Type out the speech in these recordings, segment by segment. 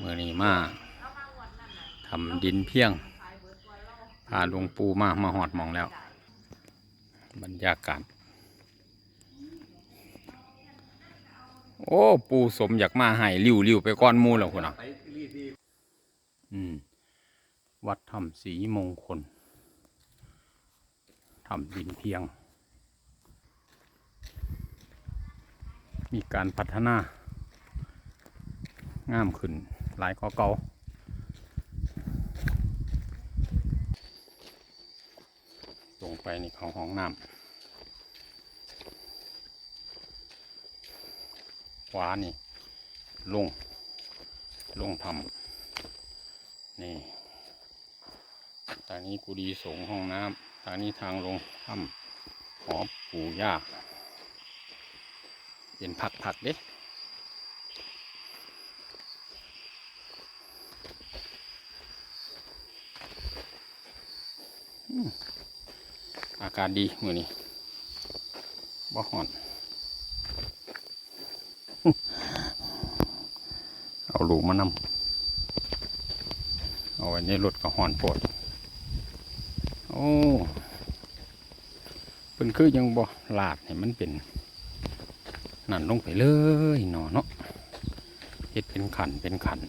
เมื่อนี้มาทำดินเพียงพาหลวงปู่มามาหอดมองแล้ว บรรยากาศ โอ้ปูสมอยากมาให้ริ้วริ้วไปก้อนมูแล้วคุณอะอืม วัดธรรมศรีมงคลทำดินเพียง มีการพัฒนางามขึ้น หลายก็เก่าลงไปนี่ของห้องน้ำขวานี่ ลง ลงทำนี่ทางนี้กุดีสงห้องน้ำทางนี้ทางลงถ้ำหอปู่ย่าเป็นผักๆเด้ อากาศดีมือนี้บ่ห่อน เอาลูกมานำเอาไว้ในรถก็ห่อนปวดโอ้เป็นคือยังบ่ลาดให้มันเป็นนั่นลงไปเลยหนอเนาะเฮ็ดเป็นขันเป็นขัน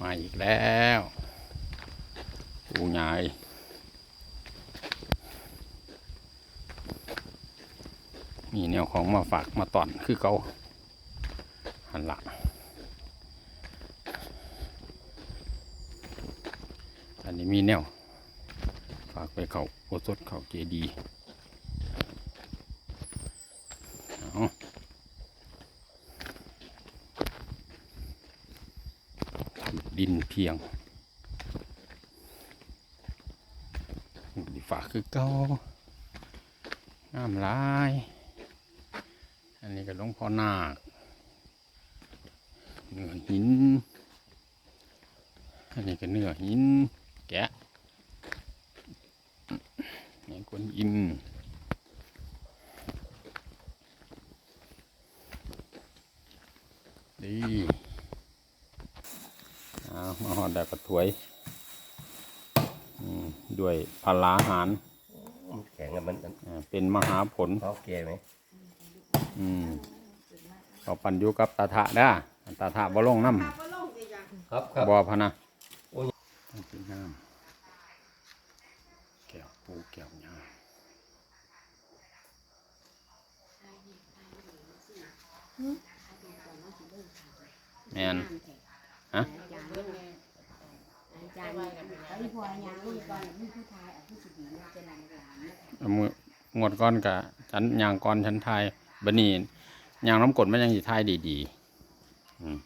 มาอีกแล้ว ปูใหญ่มีแนวของมาฝากมาตอนคือเขาหันหลังอันนี้มีแนว ฝากไปเขาโอสดเขาเจดีเอาดินเพียง ดี ฝากคือเก่างามลาย อันนี้ก็หลวงพ่อนาคเนื้อหิน อันนี้ก็เนื้อหิน แกะนี่กวนอิมดีเอามาหอดแบบกระถวย ด้วยพลาหารแข็งกับมันมันอ่าเป็นมหาผล เขาแก่ไหมอืมเขาปันอยู่กับตาถะด้าตาถะบ่ลงน้ครับครับำบ่พะนะโอ้ย ต้องกินน้ำแก้วปูแก้วยาแมน ฮะ อาจารย์ไอ้พวกยางนี่ก่อน มีผู้ชายอะผู้สิบีน่าจะนำหลานเอามืองวดก้อนกะฉันยางก้อนฉันทายบะนนี้ยางน้ำกรดมันยังสิทายดีๆอืม